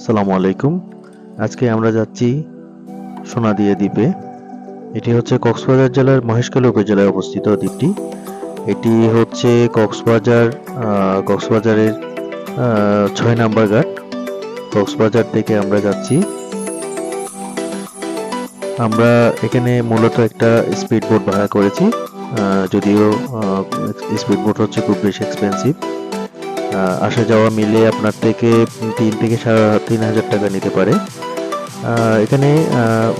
আসসালামু আলাইকুম। আজকে আমরা যাচ্ছি সোনাদিয়া দ্বীপে। এটি হচ্ছে কক্সবাজার জেলার মহেশখালী উপজেলায় অবস্থিত দ্বীপটি। এটি হচ্ছে কক্সবাজার কক্সবাজারের ছয় নাম্বার ঘাট। কক্সবাজার থেকে আমরা যাচ্ছি। আমরা এখানে মূলত একটা স্পিড বোট ভাড়া করেছি। যদিও স্পিড বোট হচ্ছে খুব বেশি এক্সপেন্সিভ আসা যাওয়া মিলে আপনার থেকে তিন থেকে তিন হাজার টাকা নিতে পারে। এখানে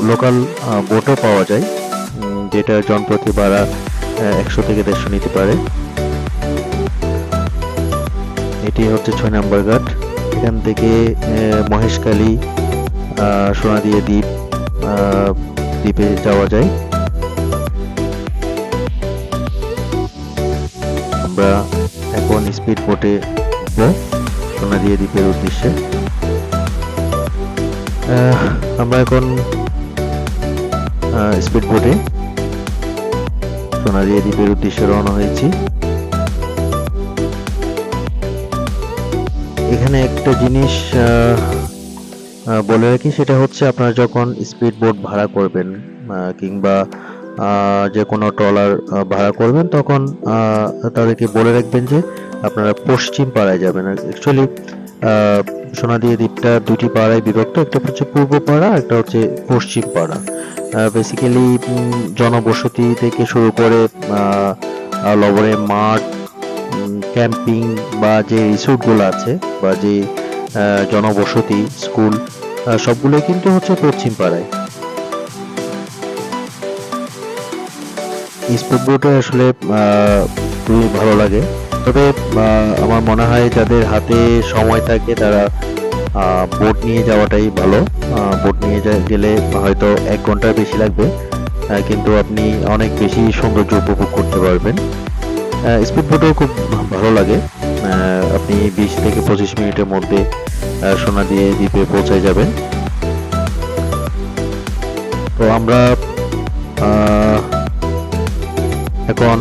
লোকাল বোটও পাওয়া যায় যেটা জনপ্রতি ভাড়া একশো থেকে দেড়শো নিতে পারে। এটি হচ্ছে ছয় নম্বর ঘাট। এখান থেকে মহেশখালী সোনাদিয়া দ্বীপ দ্বীপে যাওয়া যায়। আমরা এখন স্পিড বোটে সোনাদিয়া দ্বীপের উদ্দেশ্যে। আমরা এখন স্পিড বোটে সোনাদিয়া দ্বীপের উদ্দেশ্যে রওনা হয়েছি। এখানে একটা জিনিস বলে রাখি, সেটা হচ্ছে আপনারা যখন স্পিড বোট ভাড়া করবেন কিংবা যে কোনো ট্রলার ভাড়া করবেন, তখন তাদেরকে বলে রাখবেন যে আপনারা পশ্চিম পাড়ায় যাবেন। অ্যাকচুয়ালি সোনাদিয়া দ্বীপটা দুটি পাড়ায় বিভক্ত, একটা হচ্ছে পূর্ব পাড়া, একটা হচ্ছে পশ্চিম পাড়া। বেসিক্যালি জনবসতি থেকে শুরু করে লবণের মাঠ ক্যাম্পিং বা যে রিসোর্টগুলো আছে বা যে জনবসতি, স্কুল সবগুলোই কিন্তু হচ্ছে পশ্চিম পাড়ায়। স্পিড বোটে আসলে খুবই ভালো লাগে। তবে আমার মনে হয় যাদের হাতে সময় থাকে তারা বোট নিয়ে যাওয়াটাই ভালো। বোট নিয়ে গেলে হয়তো এক ঘণ্টার বেশি লাগবে। কিন্তু আপনি অনেক বেশি সৌন্দর্য উপভোগ করতে পারবেন। স্পিড বোটেও খুব ভালো লাগে। আপনি বিশ থেকে পঁচিশ মিনিটের মধ্যে সোনা দিয়ে দ্বীপে পৌঁছে যাবেন। তো আমরা এখন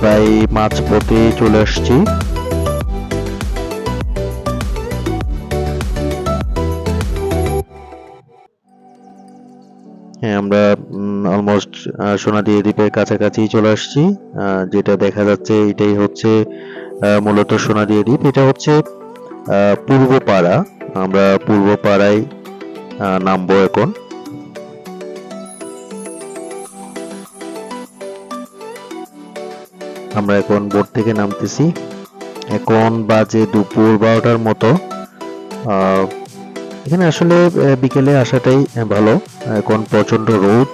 প্রায় মাঝ পথে চলে আসছি। হ্যাঁ আমরা অলমোস্ট সোনাদিয়া দ্বীপের কাছাকাছি চলে আসছি। যেটা দেখা যাচ্ছে এটাই হচ্ছে মূলত সোনাদিয়া দ্বীপ। এটা হচ্ছে পূর্ব পাড়া আমরা পূর্ব পাড়ায় নামবো এখন। আমরা এখন বোট থেকে নামতেছি। এখন বাজে দুপুর বারোটার মতো। এখানে আসলে বিকেলে আসাটাই ভালো। এখন প্রচণ্ড রোদ।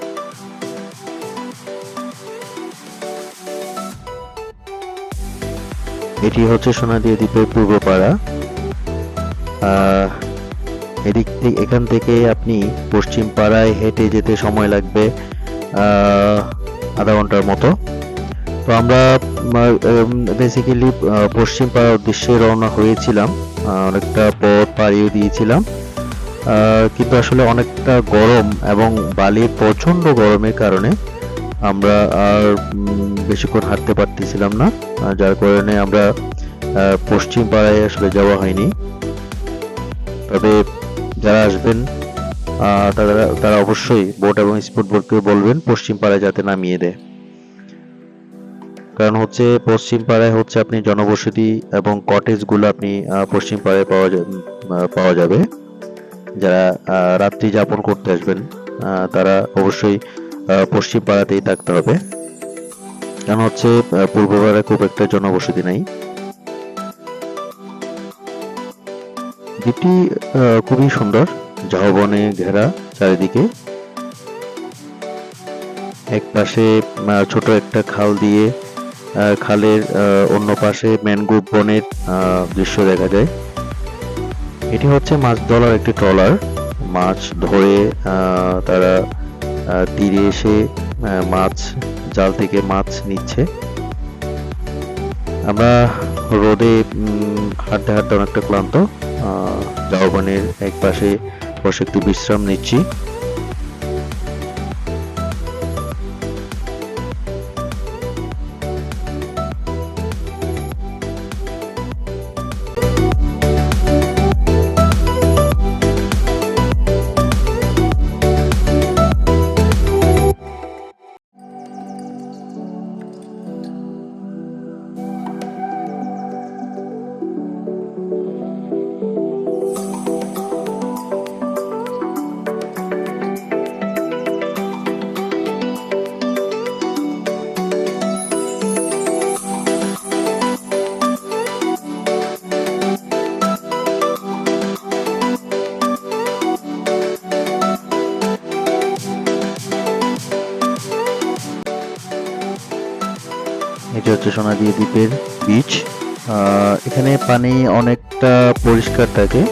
এটি হচ্ছে সোনাদিয়া দ্বীপের পূর্ব পাড়া আহ, এদিক থেকে এখান থেকে আপনি পশ্চিম পাড়ায় হেঁটে যেতে সময় লাগবে আধা ঘণ্টার মতো। তো আমরা বেসিক্যালি পশ্চিম পাড়ার উদ্দেশ্যে রওনা হয়েছিলাম অনেকটা পথ পাড়িয়ে দিয়েছিলাম। কিন্তু আসলে অনেকটা গরম এবং বালির প্রচণ্ড গরমের কারণে আমরা আর বেশিক্ষণ হাঁটতে পারতেছিলাম না যার কারণে আমরা পশ্চিম পাড়ায় আসলে যাওয়া হয়নি। তবে যারা আসবেন তারা তারা অবশ্যই বোট এবং স্পোর্ট বোটকে বলবেন, পশ্চিম পাড়ায় যাতে নামিয়ে দেয়। কারণ হচ্ছে পশ্চিম পাড়ায় হচ্ছে আপনি জনবসতি এবং কটেজগুলো আপনি পশ্চিম পাড়ায় পাওয়া পাওয়া যাবে। যারা রাত্রি যাপন করতে আসবেন তারা অবশ্যই পশ্চিম পাড়াতেই থাকতে হবে। কারণ হচ্ছে পূর্ব পাড়ায় খুব একটা জনবসতি নাই। দ্বীপটি খুবই সুন্দর। ঝাউবনে ঘেরা চারিদিকে। এক পাশে ছোট একটা খাল দিয়ে খালের অন্য পাশে ম্যানগ্রোভ বনের দৃশ্য দেখা যায়। এটি হচ্ছে মাছ ধরার একটি ট্রলার। মাছ ধরে তারা তীরে এসে মাছ, জাল থেকে মাছ নিচ্ছে। আমরা রোদে হাঁটতে হাঁটতে অনেকটা ক্লান্ত। জাওবনের এক পাশে বসে একটু বিশ্রাম নিচ্ছি। এটা হচ্ছে সোনাদিয়া দ্বীপের বিচ এখানে পানি অনেকটা পরিষ্কার থাকে।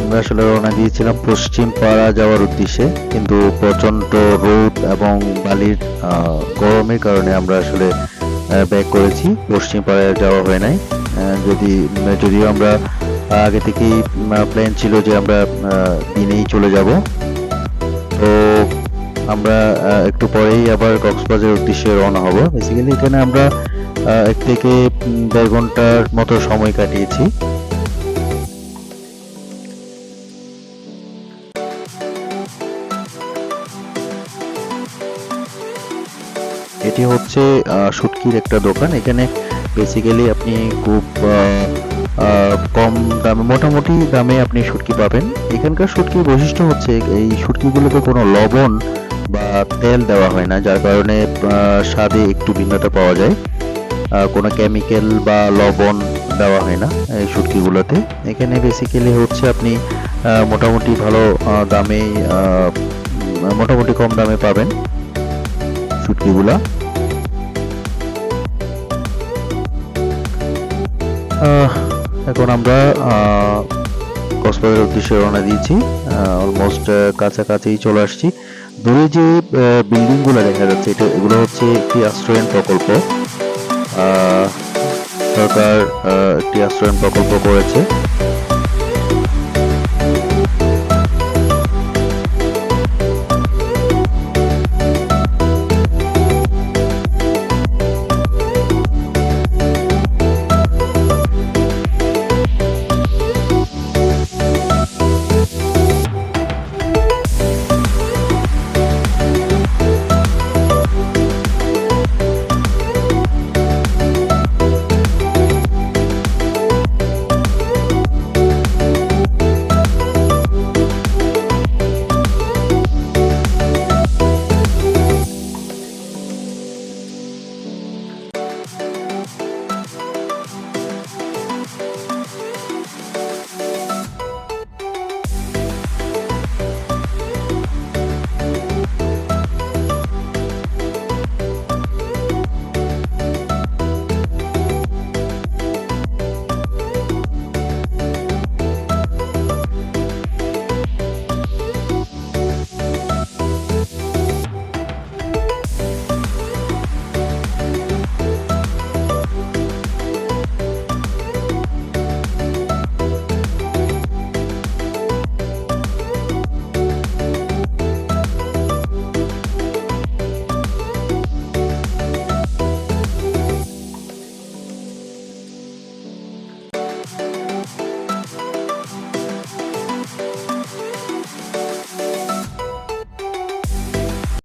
আমরা আসলে রওনা দিয়েছিলাম পশ্চিম পাড়া যাওয়ার উদ্দেশ্যে, কিন্তু প্রচণ্ড রোদ এবং বালির গরমের কারণে আমরা আসলে ব্যাক করেছি। পশ্চিম পাড়ায় যাওয়া হয় নাই। যদি, যদিও আমরা আগে থেকেই প্ল্যান ছিল যে আমরা দিনেই চলে যাব। তো আমরা একটু পরেই আবার কক্সবাজারের উদ্দেশ্যে রওনা হব। বেসিক্যালি এখানে আমরা এক থেকে দেড় ঘণ্টার মতো সময় কাটিয়েছি। এটি হচ্ছে আহ, শুটকির একটা দোকান। এখানে বেসিক্যালি আপনি খুব কম দামে মোটামুটি দামে আপনি শুটকি পাবেন। এখানকার শুটকির বৈশিষ্ট্য হচ্ছে এই শুটকিগুলোতে কোনো লবণ বা তেল দেওয়া হয় না যার কারণে স্বাদে একটু ভিন্নতা পাওয়া যায়। কোনো কেমিক্যাল বা লবণ দেওয়া হয় না এই শুটকিগুলোতে। এখানে বেসিক্যালি হচ্ছে আপনি মোটামুটি ভালো দামে মোটামুটি কম দামে পাবেন শুটকিগুলা। আহ, এখন আমরা কক্সবাজারের উদ্দেশ্যে রওনা দিয়েছি। অলমোস্ট কাছাকাছি চলে আসছি। দূরে যে বিল্ডিংগুলো দেখা যাচ্ছে, এটা এগুলো হচ্ছে একটি আশ্রয়ন প্রকল্প। সরকার একটি আশ্রয়ন প্রকল্প করেছে।